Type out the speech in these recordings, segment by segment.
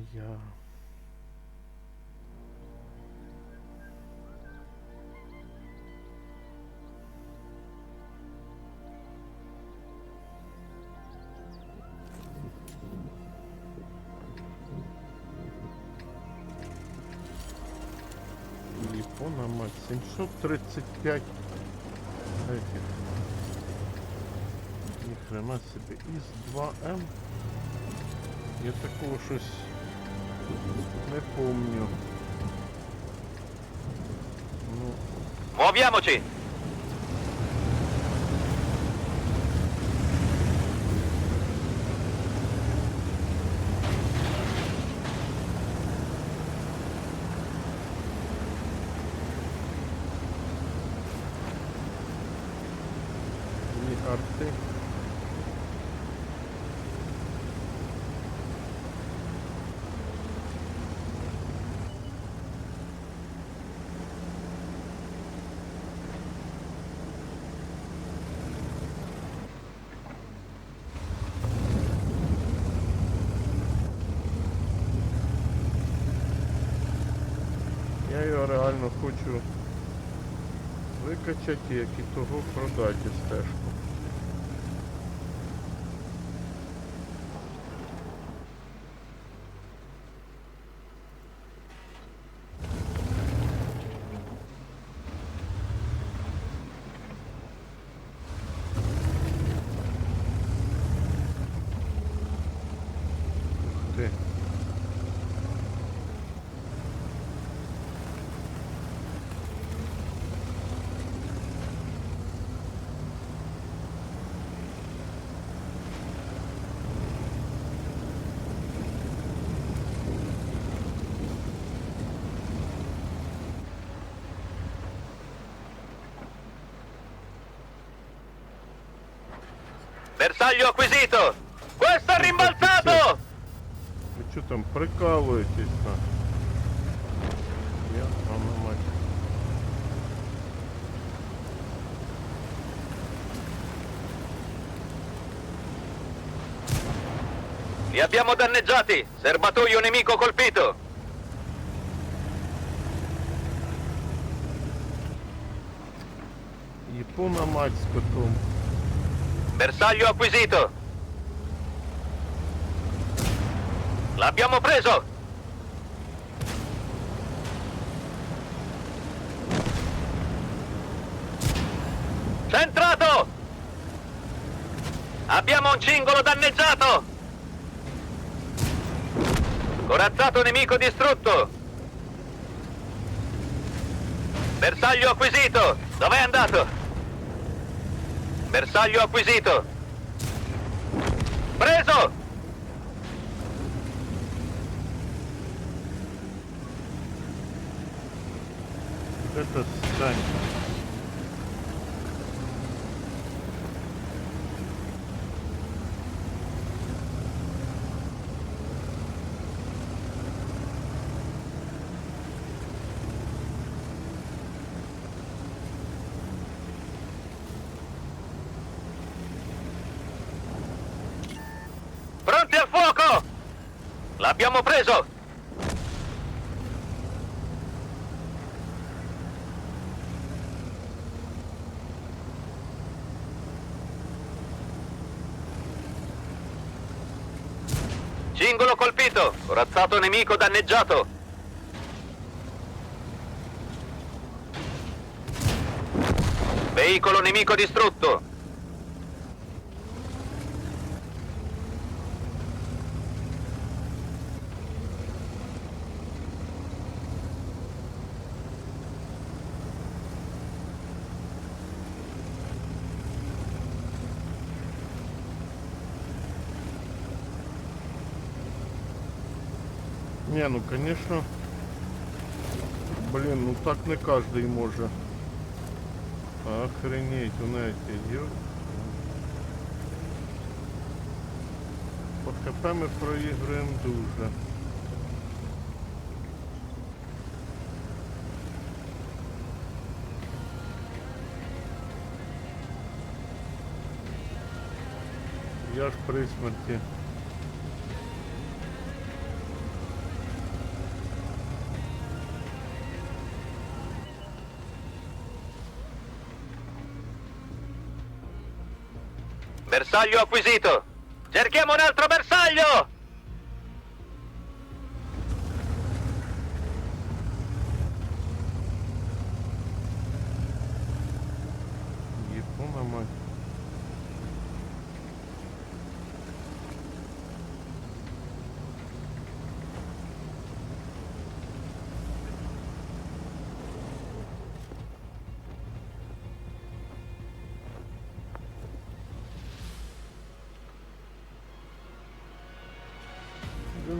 моя. Япона мать 735 этих. Ніхрена собі. із 2М. Я такого щось не помню. Ну, Muoviamoci! Я реально хочу викачати, як і того продати стежку. Bersaglio acquisito! Questo è rimbalzato! Ви що там прикалуєтесь на? Я вам мать. Li abbiamo danneggiati! Serbatoio nemico colpito! Япона мать з котом. Bersaglio acquisito! L'abbiamo preso! Centrato! Abbiamo un cingolo danneggiato! Corazzato nemico distrutto! Bersaglio acquisito! Dov'è andato? Bersaglio acquisito! Preso! Questo è sempre. L'abbiamo preso! Cingolo colpito! Corazzato nemico danneggiato! Veicolo nemico distrutto! Не, ну конечно. Блин, ну так не каждый может. Охренеть, у эти идет. По ХП ми проіграємо дуже. Я ж при смерті. Bersaglio acquisito. Cerchiamo un altro bersaglio!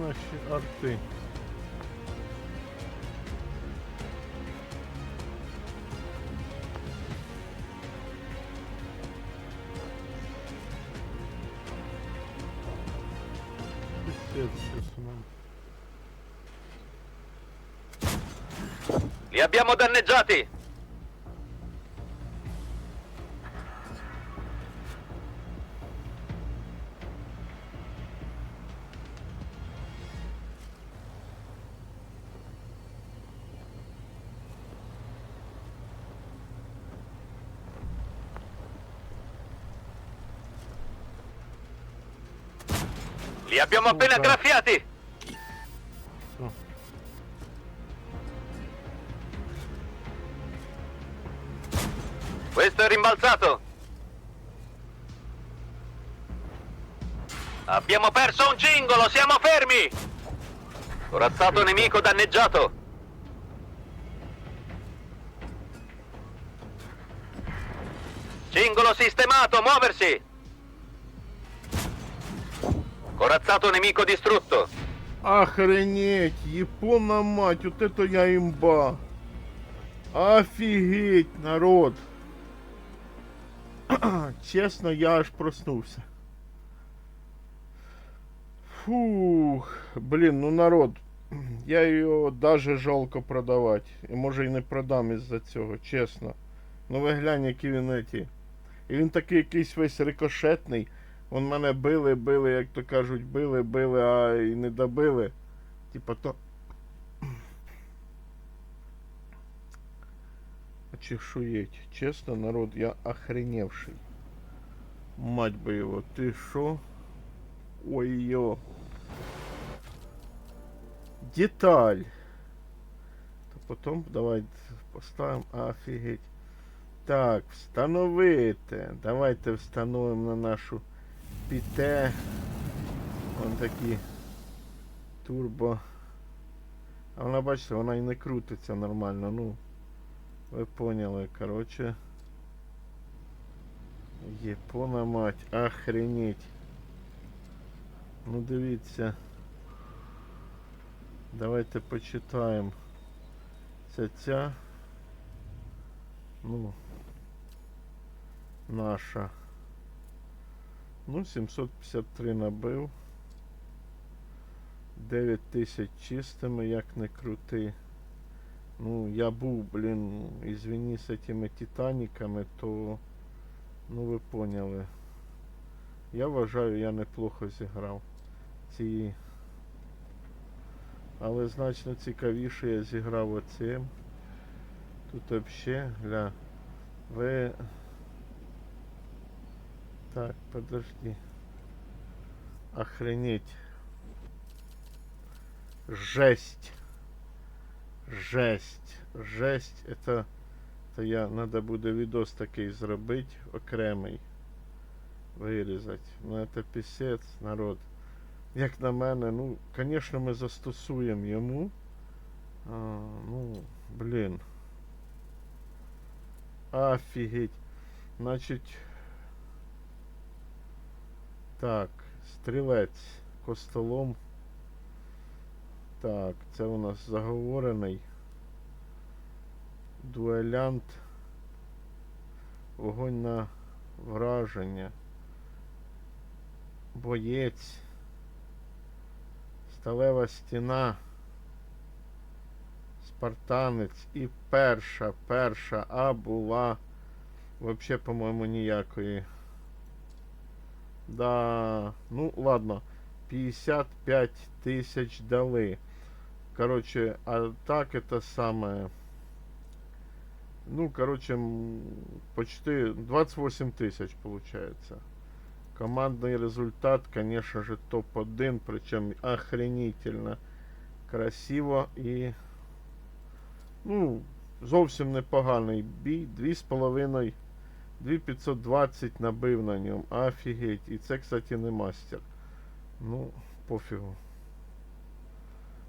наші арти? Пиздец, щас нам. Li abbiamo danneggiati! Li abbiamo appena graffiati! Questo è rimbalzato! Abbiamo perso un cingolo, siamo fermi! Corazzato nemico danneggiato! Cingolo sistemato, muoversi! Corazzato nemico distrutto! Охренеть, Япона мать, вот это я имба. Офигеть, народ. Честно, я аж проснулся. Фух, блин, ну народ, я ее даже жалко продавати. І може і не продам із-за цього, чесно. Ну ви глянь, які він еті. І він такий якийсь весь рикошетний. Вон мене били, били, як то кажуть, били, били, а і не добили. Типа то. Чешуєть. Чесно, народ, я охреневший. Мать би його, ти шо? Ой-йо. Деталь. То потім давай поставимо. Офігеть. Так, встановити. Давайте встановимо на нашу піте. Вон такі турбо. А вона, бачите, вона і не крутиться нормально, ну. Ви поняли, короче. Єпона мать, охренеть. Ну дивіться. Давайте почитаємо. Це ця. Ну. Наша. Ну, 753 набив. 9 тисяч чистими, як не крути. Ну, я був, блін, извини, з этими титаніками, то, ну ви поняли. Я вважаю, я неплохо зіграв. Ці... Але значно цікавіше я зіграв оцим. Тут вообще, гля. Ви... Так, подожди. Охренеть. Жесть. Жесть. Жесть. Это, это я надо буде відос такий зробити окремий. Вирізати. Ну це пісець, народ. Як на мене, ну, звісно, ми застосуємо йому. А, ну, блін. Офігеть. Значить. Так, стрілець костолом. Так, це у нас заговорений. Дуелянт. Вогонь на враження. Боєць. Сталева стіна. Спартанець. І перша, перша А була. Вообще, по-моєму, ніякої. Да, ну ладно. 55 тысяч дали. Короче, а так это самое. Ну, короче, м, почти 28 тысяч получается. Командный результат, конечно же, топ-1, причем охренительно красиво і ну, зовсім непоганий бій. 2,5, 2520 набив на ньому. Офігеть. І це, кстати, не мастер. Ну, пофігу.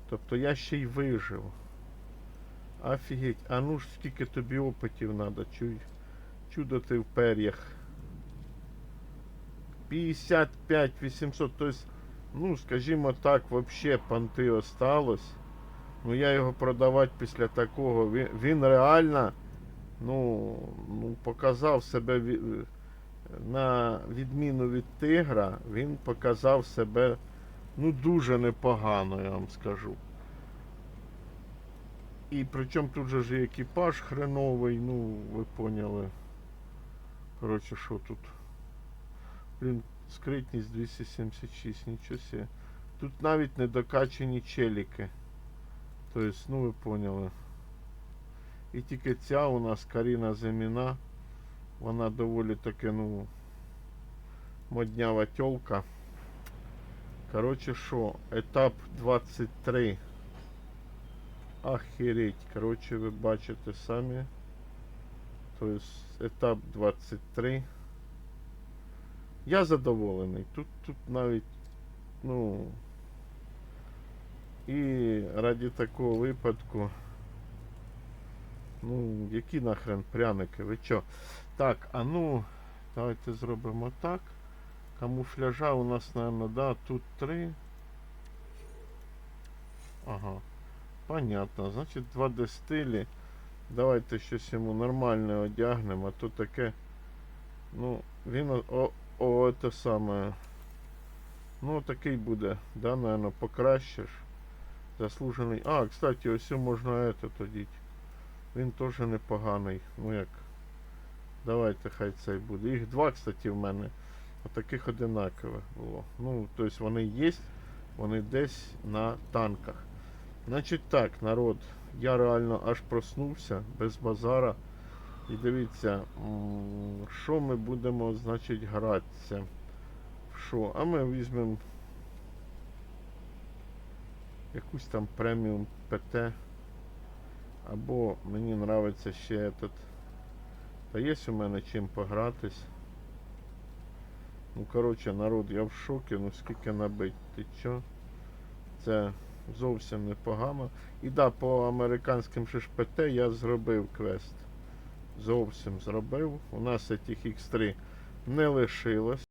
Тобто я ще й вижив. Офігеть. А ну ж скільки тобі опитів треба, чуй. Чудо ти в пер'ях. 55 800, то есть, ну, скажімо так, вообще понти осталось. Ну я його продавати після такого. Він, він реально ну, ну, показав себе на відміну від тигра, він показав себе ну дуже непогано, я вам скажу. І причому тут же ж і екіпаж хреновий, ну, ви поняли. Коротше, що тут? Блін, скритність 276, нічого себе. Тут навіть не докачані челіки. Тобто, ну ви поняли. І тільки ця у нас Каріна Земіна. Вона доволі таки, ну, моднява тёлка. Коротше, що, етап 23. Охереть. Коротше, ви бачите самі. Тобто, етап 23. Я задоволений. Тут, тут навіть, ну. І раді такого випадку. Ну, які нахрен пряники, ви чо? Так, а ну, давайте зробимо так. Камуфляжа у нас, наверное, да, тут три. Ага. Понятно. Значить, 2D стилі. Давайте щось йому нормальне одягнемо, а то таке. Ну, він о, о, це саме. Ну, такий буде, да, наверное, покращиш. Заслужений. А, кстати, ось можна это тоді. Він теж непоганий. Ну як. Давайте хай цей буде. Їх два, кстати, в мене. Отаких одинакових було. Ну, тобто вони є, вони десь на танках. Значить так, народ, я реально аж проснувся без базара. І дивіться, що ми будемо, значить, гратися. Що? А ми візьмемо якусь там преміум ПТ. Або мені нравиться ще этот. Та є у мене чим погратись. Ну, коротше, народ, я в шокі, ну скільки набить, ти чо? Це зовсім непогано. І да, по американським же ж ПТ я зробив квест. Зовсім зробив. У нас цих X3 не лишилось.